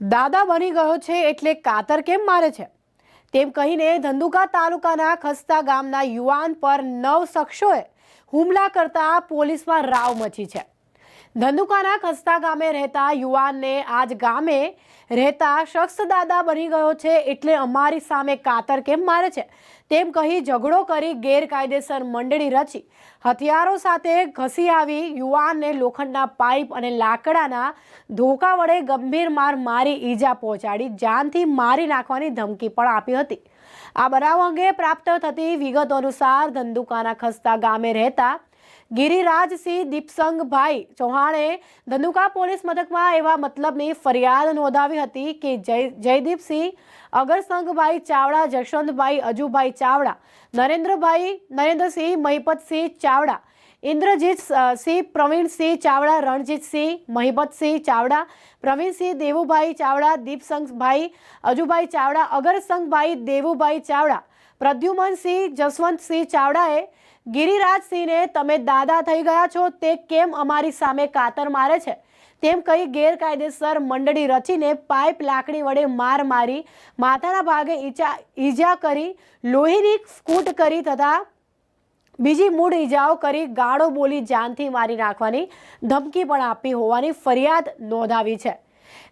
દાદા બની ગયો છે એટલે કાતર કેમ મારે છે? તેમ કહીને ધંધુકા તાલુકાના ખસ્તા ગામના યુવાન પર નવ શખ્સોએ હુમલા કરતા પોલીસમાં રાવ મચી છે. ધંધુકાના ખસ્તા ગામે રહેતા યુવાનને આજ ગામે રહેતા શખ્સ દાદા બની ગયો છે એટલે અમારી સામે કાતર કેમ મારે છે? તેમ કહી ઝઘડો કરી ગેરકાયદેસર મંડળી રચી. હથિયારો સાથે ઘસી આવી યુવાનને લોખંડના પાઇપ અને લાકડાના ધોકા વડે ગંભીર માર મારી ઈજા પહોંચાડી, જાનથી મારી નાખવાની ધમકી પણ આપી હતી. આ બનાવ અંગે પ્રાપ્ત થતી વિગતો અનુસાર ધંધુકાના ખસ્તા ગામે રહેતા ગિરિરાજસિંહ દીપસંગભાઈ ચૌહાણે ધંધુકા પોલીસ મથકમાં એવા મતલબની ફરિયાદ નોંધાવી હતી કે જય જયદીપસિંહ, અગરસંગભાઈ ચાવડા, જશવંતભાઈ અજુભાઈ ચાવડા, નરેન્દ્રભાઈ નરેન્દ્રસિંહ, મહિપતસિંહ ચાવડા, ઇન્દ્રજીત સિંહ, પ્રવીણસિંહ ચાવડા, રણજીતસિંહ, મહિપતસિંહ ચાવડા, પ્રવીણસિંહ દેવુભાઈ ચાવડા, દીપસંગભાઈ અજુભાઈ ચાવડા, અગરસંગભાઈ દેવુભાઈ ચાવડા, પ્રદ્યુમનસિંહ જસવંતસિંહ ચાવડાએ ગિરિરાજસિંહને તમે દાદા થઈ ગયા છો, તે કેમ અમારી સામે કાતર મારે છે? તેમ કહી ગેરકાયદેસર મંડળી રચીને પાઇપ લાકડી વડે માર મારી, માથાના ભાગે ઈજા ઈજા કરી, લોહીની સ્કૂટ કરી તથા બીજી મૂળ ઈજાઓ કરી ગાળો બોલી જાનથી મારી નાખવાની ધમકી પણ આપી હોવાની ફરિયાદ નોંધાવી છે.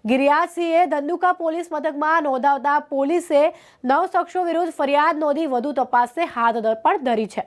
ગિરિયાસિંહે ધંધુકા પોલીસ મથકમાં નોંધાવતા પોલીસે નવ શખ્સો વિરુદ્ધ ફરિયાદ નોંધી વધુ તપાસને હાથ પણ ધરી છે.